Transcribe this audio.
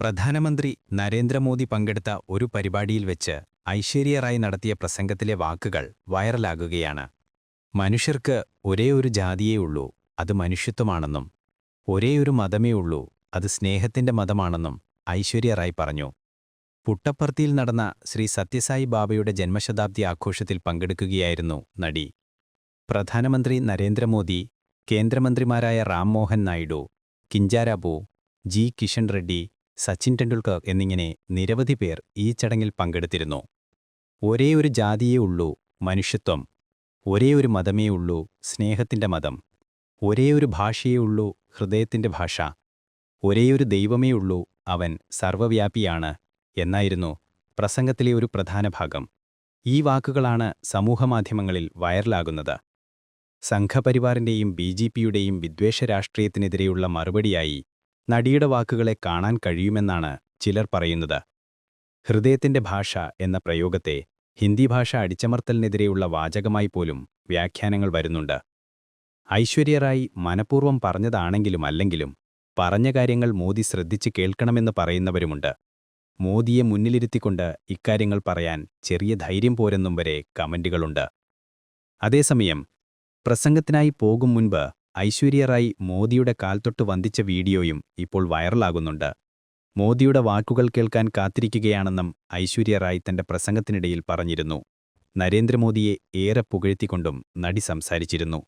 പ്രധാനമന്ത്രി നരേന്ദ്രമോദി പങ്കെടുത്ത ഒരു പരിപാടിയിൽ വെച്ച് ഐശ്വര്യ റായ് നടത്തിയ പ്രസംഗത്തിലെ വാക്കുകൾ വൈറലാകുകയാണ്. മനുഷ്യർക്ക് ഒരേ ഒരു ജാതിയേ ഉള്ളൂ അത് മനുഷ്യത്വമാണെന്നും ഒരേ ഒരു മതമേ ഉള്ളൂ അത് സ്നേഹത്തിന്റെ മതമാണെന്നും ഐശ്വര്യ റായ് പറഞ്ഞു. പുട്ടപ്പർത്തിയിൽ നടന്ന ശ്രീ സത്യസായി ബാബയുടെ ജന്മശതാബ്ദി ആഘോഷത്തിൽ പങ്കെടുക്കുകയായിരുന്നു നടി. പ്രധാനമന്ത്രി നരേന്ദ്രമോദി കേന്ദ്രമന്ത്രിമാരായ റാം മോഹൻ നായിഡു കിഞ്ചാരാബു ജി കിഷൻ റെഡ്ഡി സച്ചിൻ ടെണ്ടുൽക്കർ എന്നിങ്ങനെ നിരവധി പേർ ഈ ചടങ്ങിൽ പങ്കെടുത്തിരുന്നു. ഒരേ ഒരു ജാതിയേ ഉള്ളൂ മനുഷ്യത്വം. ഒരേ ഒരു മതമേ ഉള്ളൂ സ്നേഹത്തിന്റെ മതം. ഒരേ ഒരു ഭാഷയേ ഉള്ളൂ ഹൃദയത്തിന്റെ ഭാഷ. ഒരേയൊരു ദൈവമേ ഉള്ളൂ അവൻ സർവവ്യാപിയാണ് എന്നായിരുന്നു പ്രസംഗത്തിലെ ഒരു പ്രധാന ഭാഗം. ഈ വാക്കുകളാണ് സമൂഹമാധ്യമങ്ങളിൽ വൈറലാകുന്നത്. സംഘപരിവാറിന്റെയും ബി ജെ പിയുടെയും വിദ്വേഷ രാഷ്ട്രീയത്തിനെതിരെയുള്ള മറുപടിയായി നടിയുടെ വാക്കുകളെ കാണാൻ കഴിയുമെന്നാണ് ചിലർ പറയുന്നത്. ഹൃദയത്തിന്റെ ഭാഷ എന്ന പ്രയോഗത്തെ ഹിന്ദി ഭാഷ അടിച്ചമർത്തലിനെതിരെയുള്ള വാചകമായി പോലും വ്യാഖ്യാനങ്ങൾ വരുന്നുണ്ട്. ഐശ്വര്യറായി റായ് മനഃപൂർവം പറഞ്ഞതാണെങ്കിലും അല്ലെങ്കിലും പറഞ്ഞ കാര്യങ്ങൾ മോദി ശ്രദ്ധിച്ച് കേൾക്കണമെന്ന് പറയുന്നവരുമുണ്ട്. മോദിയെ മുന്നിലിരുത്തിക്കൊണ്ട് ഇക്കാര്യങ്ങൾ പറയാൻ ചെറിയ ധൈര്യം പോരെന്നും വരെ കമന്റുകളുണ്ട്. അതേസമയം പ്രസംഗത്തിനായി പോകും മുൻപ് ഐശ്വര്യ റായ് മോദിയുടെ കാൽത്തൊട്ട് വന്ദിച്ച വീഡിയോയും ഇപ്പോൾ വൈറലാകുന്നുണ്ട്. മോദിയുടെ വാക്കുകൾ കേൾക്കാൻ കാത്തിരിക്കുകയാണെന്നും ഐശ്വര്യ റായ് തന്റെ പ്രസംഗത്തിനിടയിൽ പറഞ്ഞിരുന്നു. നരേന്ദ്രമോദിയെ ഏറെ പുകഴ്ത്തിക്കൊണ്ടും നടി സംസാരിച്ചിരുന്നു.